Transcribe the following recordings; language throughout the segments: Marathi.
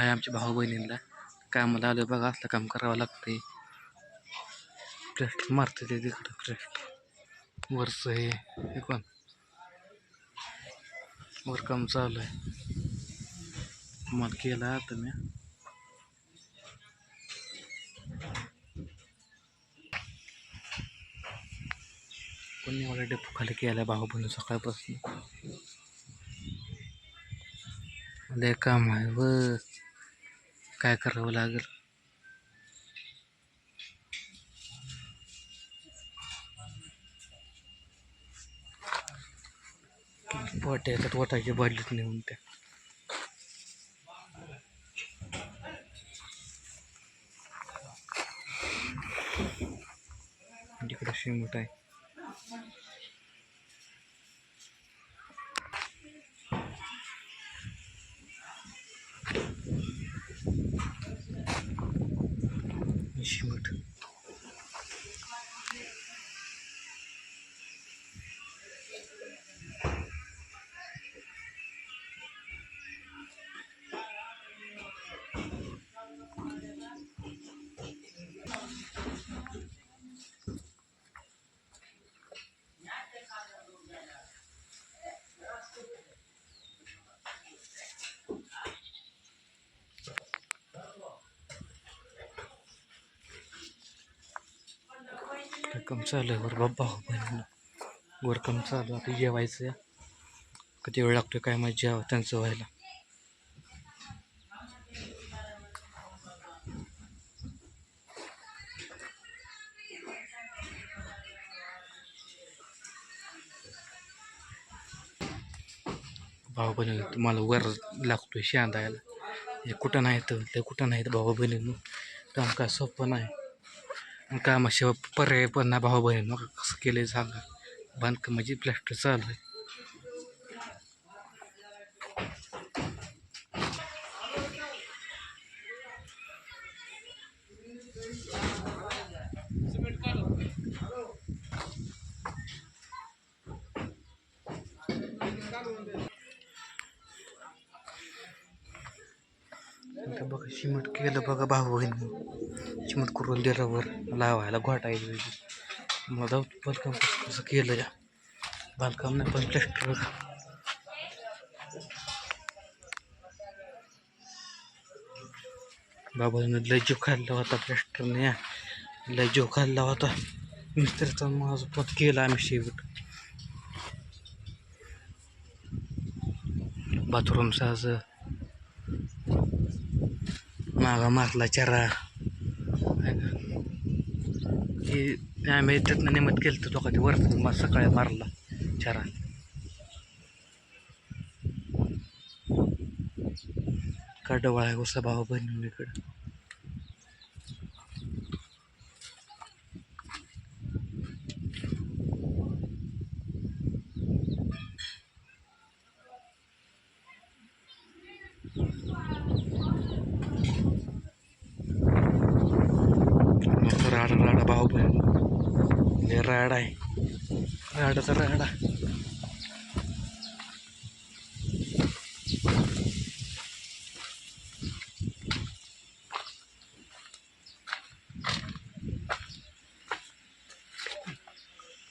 आहे आमच्या भाऊ बहिणींना. कामाला आलं बघा असलं काम करावं लागतंय. क्रेस्ट मारते ते तिकडं क्रेस्ट वरच हे कोण? वर काम चालू आहे मला केलं आता मी. कोणी मला डेपो खाली केला भाऊ बहिणी सकाळपासून. लय काम आहे व काय करावं लागेल? पोट्या येतात वटाच्या बादलीत नेऊन त्या तिकडं शिमट आहे. वरकम चालू आहे वर बाबा बहिणीला वरकम चालू. आता जेवायचं आहे. किती वेळ लागतोय काय माहिती? जेवा त्यांचं व्हायला. भाऊ बहिणी तुम्हाला वर लागतोय शांदायला हे कुठं नाही तर ते कुठं नाही तर भाऊ बहिणीनं? काम काय सोपं नाही. कामाशिवाय पर्याय पण नाही भाऊ मग कसं केलं सांगा. बांधकाम म्हणजे प्लॅस्टर चालू आहे. आता बघा शिमट केलं बघा भाऊ बहीण शिमट करून दिलं वर लावायला घोटायला मग जाऊ बांधकाम कसं कसं केलं या. बांधकाम नाही पण प्लॅस्टर बाबाने लय जीव खाल्ला होता प्लॅस्टरने या. लय जीव खाल्ला होता. मिस्त्रीचा माझं पत केला आम्ही शेवट. बाथरूमचा असं मागा मारला चरा हे आम्ही त्यातनं नेमत केलं तर तो कधी वर मा सकाळी मारला चरा कडवळ आहे उसा भाऊ बहिणीकडं राडा राडा भाऊ बहीण लय राडा आहे. राडाचा राडा.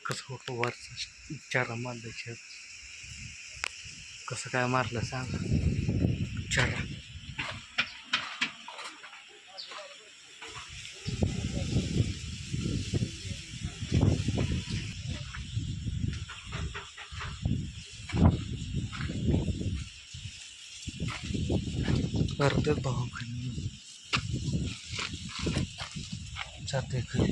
कसं हो, वरचा चारा मारलं कसं काय मारलं सांग? चारा. करतात भाऊ जाते खरी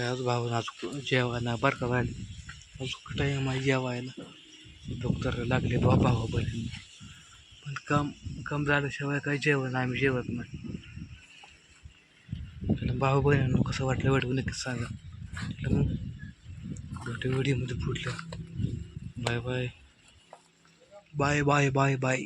आज भाऊ आज जेवायला? बरं का व्हायला अजून टाईम आहे जेवायला? डॉक्टर लागले बा भाऊ हो बहिणी. पण काम काम झाल्याशिवाय काही जेवण आम्ही जेवत नाही. त्याला भाऊ बहिणींना कसं वाटलं वाटलं नक्कीच सांगा. त्याला मग भेटू व्हिडिओमध्ये पुढलं bye bye. Bye bye bye bye.